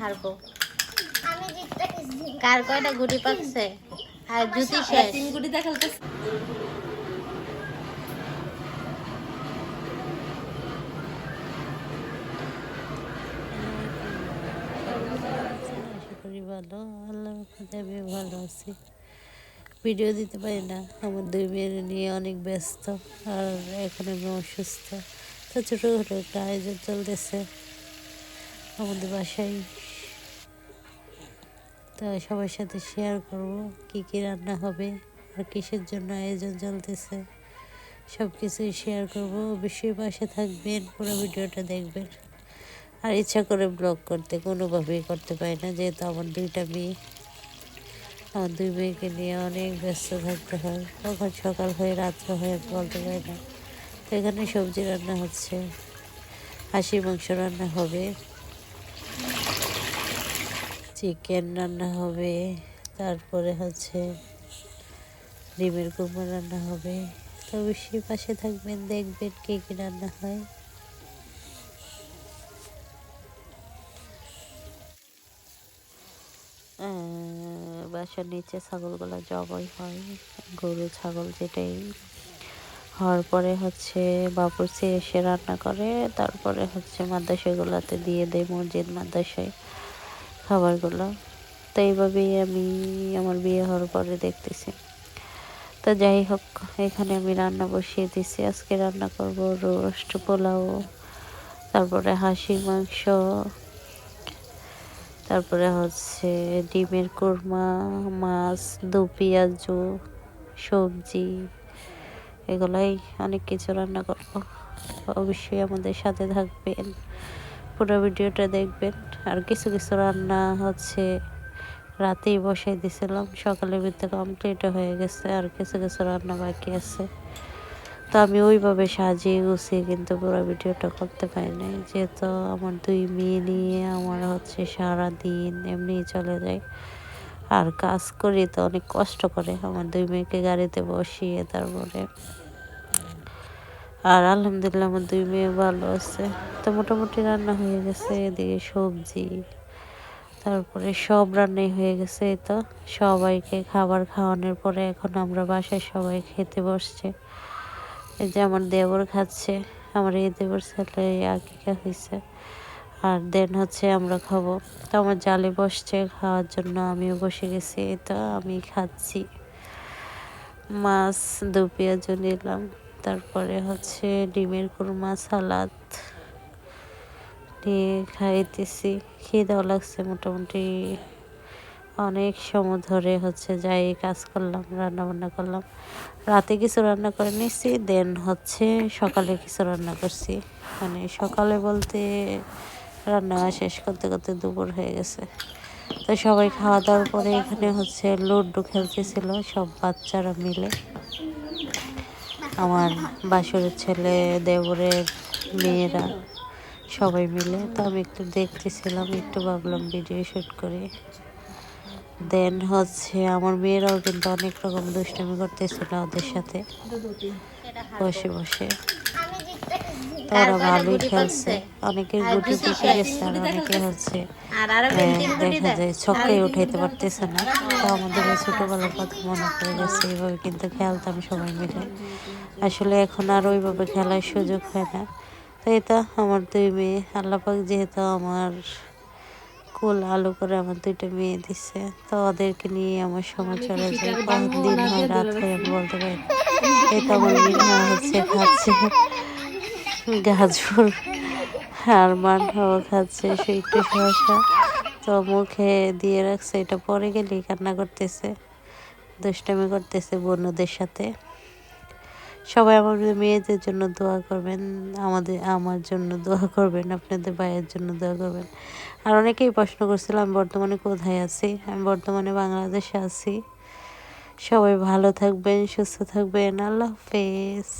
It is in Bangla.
হারবো কার কয়টা গুটি পাকছে? আর জুতি শেষ। তিন গুটি দেখালতে ভালো আল্লাহ আমি ভালো আছি। ভিডিও দিতে পারি না। আমার দুই মেয়ের নিয়ে অনেক ব্যস্ত আর এখন আমি অসুস্থ। তো ছোটোখাটো একটা আয়োজন চলতেছে আমাদের বাসায়। তো সবার সাথে শেয়ার করব কি কি রান্না হবে আর কিসের জন্য আয়োজন চলতেছে সব কিছুই শেয়ার করব। অবশ্যই পাশে থাকবেন, পুরো ভিডিওটা দেখবেন। আর ইচ্ছা করে ব্লগ করতে, কোনোভাবেই করতে পারি না, যেহেতু আমার দুইটা মেয়ে। আমার দুই মেয়েকে নিয়ে অনেক ব্যস্ত থাকতে হয়। কখন সকাল হয়ে রাত্র হয়ে বলতে পারি না। তো এখানে সবজি রান্না হচ্ছে। হাসি মাংস রান্না হবে। চিকেন রান্না হবে। তারপরে হচ্ছে ডিমের কুমড়ো রান্না হবে। তো অবশ্যই পাশে থাকবেন, দেখবেন কে কী রান্না হয়। বাসার নিচে ছাগলগুলো জবাই হয়, গরু, ছাগল যেটাই। হওয়ার পরে হচ্ছে বাবুর্চি এসে রান্না করে, তারপরে হচ্ছে মাদ্রাসাগুলোতে দিয়ে দেয় মসজিদ, মাদ্রাসায় খাবারগুলো। তো এইভাবেই আমি আমার বিয়ে হওয়ার পরে দেখতেছি। তো যাই হোক, এখানে আমি রান্না বসিয়ে দিছি আজকে রান্না করব রোস্ট, পোলাও, তারপরে হাঁসি, মাংস, তারপরে হচ্ছে ডিমের কোরমা, মাছ দু পেঁয়াজু, সবজি। এগুলাই অনেক কিছু রান্না করব। অবশ্যই আমাদের সাথে থাকবেন, পুরো ভিডিওটা দেখবেন। আর কিছু কিছু রান্না হচ্ছে রাতেই বসাই দিছিলাম সকালের ভিতরে কমপ্লিট হয়ে গেছে, আর কিছু কিছু রান্না বাকি আছে। তো আমি ওইভাবে সাজিয়ে গুছিয়ে কিন্তু পুরো ভিডিওটা করতে পারি নাই, যেহেতু আমার দুই মেয়ে নিয়ে আমার হচ্ছে সারা দিন এমনিই চলে যায়। আর কাজ করি তো অনেক কষ্ট করে, আমার দুই মেয়েকে গাড়িতে বসিয়ে তারপরে আর আলহামদুলিল্লাহ আমার দুই মেয়ে ভালো আছে। তো মোটামুটি রান্না হয়ে গেছে, এদিকে সবজি, তারপরে সব রান্নাই হয়ে গেছে তো। সবাইকে খাবার খাওয়ানোর পরে এখন আমরা বাসায় সবাই খেতে বসছে। এই যে আমার দেবর খাচ্ছে, আমার এই দেবর ছেলে আকিকা হয়েছে। আর দেন হচ্ছে আমরা খাব। তো আমার জালে বসছে, খাওয়ার জন্য আমিও বসে গেছি তো আমি খাচ্ছি। মাছ দু পেঁয়াজ নিলাম। তারপরে হচ্ছে ডিমের কুরমা, সালাদ নিয়ে খাইতেছি। খিদাও লাগছে মোটামুটি অনেক সময় ধরে হচ্ছে যাই কাজ করলাম রান্না বান্না করলাম। রাতে কিছু রান্না করে নিচ্ছি দেন হচ্ছে সকালে কিছু রান্না করছি। মানে সকালে বলতে রান্না শেষ করতে করতে দুপুর হয়ে গেছে। তো সবাই খাওয়া দাওয়ার পরে এখানে হচ্ছে লুডো খেলতেছিল, সব বাচ্চারা মিলে। আমার বাসুরের ছেলে, দেবরের মেয়েরা সবাই মিলে। তো আমি একটু দেখতেছিলাম, একটু ভাবলাম ভিডিও শ্যুট করি। দেন হচ্ছে আমার মেয়েরাও কিন্তু অনেক রকম দুষ্টামি করতেছিল ওদের সাথে। বসে বসে। জিততেছি ভালোই খেলছে। অনেকের গুটি পিকে গেছে আর অনেকে হচ্ছে আর আরও আহ, দেখা যায় ছক্কাই উঠাইতে পারতেছে না। তো আমাদের ছোটবেলার কথা মনে পড়ে গেছে এইভাবে কিন্তু খেলতাম সবাই মিলে। আসলে এখন আর ওইভাবে খেলার সুযোগ হয় না। তো এটা আমার দুই মেয়ে আল্লাপাক যেহেতু আমার কুল আলো করে আমার দুইটা মেয়ে দিচ্ছে তো ওদেরকে নিয়ে আমার সময় চলে যায়। কখন দিন হয় রাত হয় আমি বলতে পারি এটা এই আমার মিনা হচ্ছে খাচ্ছে। গাজর, আর মাঠাও খাচ্ছে সে একটু শসা। তো মুখে দিয়ে রাখছে, এটা পরে গেলেই কান্না করতেছে, দুষ্টামি করতেছে বন্ধুদের সাথে। সবাই আমার মেয়েদের জন্য দোয়া করবেন, আমাদের, আমার জন্য দোয়া করবেন, আপনাদের ভাইয়ের জন্য দোয়া করবেন। আর অনেকেই প্রশ্ন করছিল, আমি বর্তমানে কোথায় আছি? আমি বর্তমানে বাংলাদেশে আছি। সবাই ভালো থাকবেন, সুস্থ থাকবেন, আল্লাহ হাফেজ।